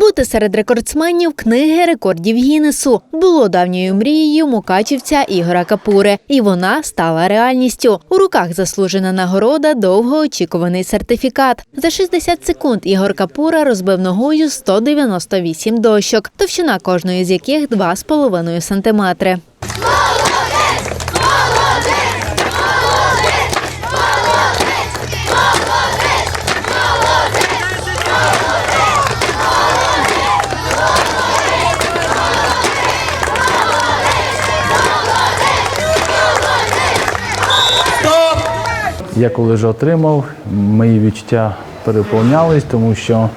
Бути серед рекордсменів книги рекордів Гіннесу було давньою мрією мукачівця Ігора Капури, і вона стала реальністю. У руках заслужена нагорода, довгоочікуваний сертифікат. За 60 секунд Ігор Капура розбив ногою 198 дощок, товщина кожної з яких 2,5 сантиметри. Я коли вже отримав, мої відчуття переповнялись, тому що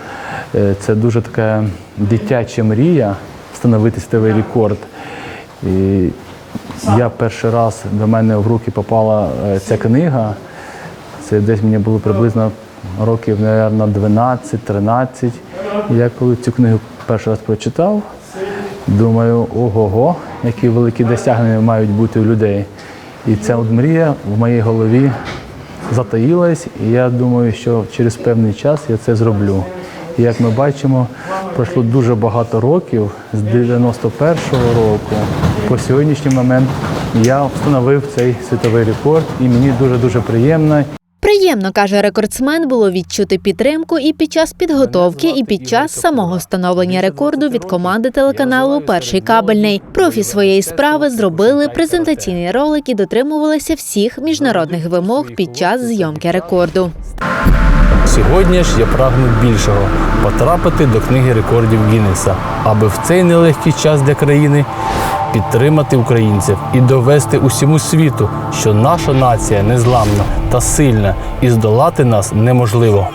е, це дуже така дитяча мрія встановити світовий рекорд. І я перший раз до мене в руки попала е, ця книга. Це десь мені було приблизно років, мабуть, 12-13. Я коли цю книгу перший раз прочитав, думаю, ого-го, які великі досягнення мають бути у людей. І ця от мрія в моїй голові затаїлась, і я думаю, що через певний час я це зроблю. І як ми бачимо, пройшло дуже багато років з 91-го року по сьогоднішній момент я встановив цей світовий рекорд, і мені дуже дуже приємно. Приємно, каже рекордсмен, було відчути підтримку і під час підготовки, і під час самого встановлення рекорду від команди телеканалу Перший кабельний. Профі своєї справи зробили презентаційний ролик і дотримувалися всіх міжнародних вимог під час зйомки рекорду. Сьогодні ж я прагну більшого потрапити до книги рекордів Гіннеса, аби в цей нелегкий час для країни підтримати українців і довести усьому світу, що наша нація незламна та сильна, і здолати нас неможливо.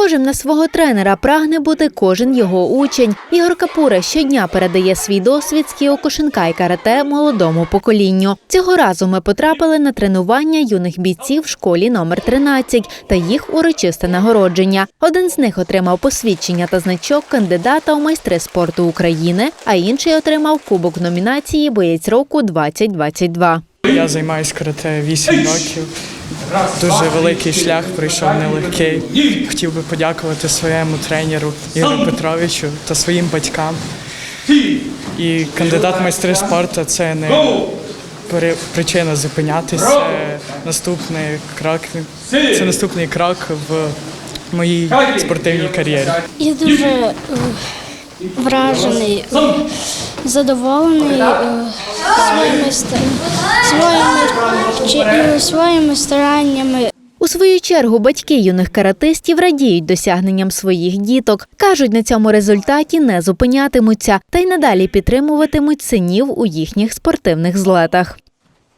Схожим на свого тренера прагне бути кожен його учень. Ігор Капура щодня передає свій досвід з кіокушинка і карате молодому поколінню. Цього разу ми потрапили на тренування юних бійців в школі номер 13 та їх урочисте нагородження. Один з них отримав посвідчення та значок кандидата у майстри спорту України, а інший отримав кубок номінації Боєць року 2022. Я займаюся карате 8 років. Дуже великий шлях пройшов нелегкий. Хотів би подякувати своєму тренеру Ігорю Петровичу та своїм батькам. І кандидат майстри спорту це не причина зупинятися. Це наступний крок. Це наступний крок в моїй спортивній кар'єрі. Я дуже е, вражений, задоволений е, своїми, своїми, е, своїми стараннями. У свою чергу батьки юних каратистів радіють досягненням своїх діток. кажуть, на цьому результаті не зупинятимуться та й надалі підтримуватимуть синів у їхніх спортивних злетах.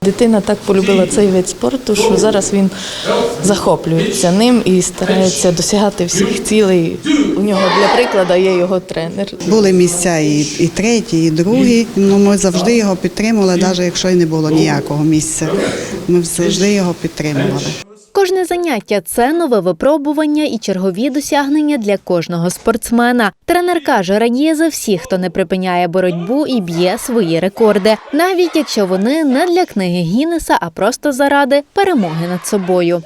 Дитина так полюбила цей вид спорту, що зараз він захоплюється ним і старається досягати всіх цілей. У нього для прикладу є його тренер. Були місця і, і треті, і другі. Ну, ми завжди його підтримували, навіть якщо й не було ніякого місця. Ми завжди його підтримували. Кожне заняття це нове випробування і чергові досягнення для кожного спортсмена. Тренер каже, радіє за всіх, хто не припиняє боротьбу і б'є свої рекорди, навіть якщо вони не для книги Гіннеса, а просто заради перемоги над собою.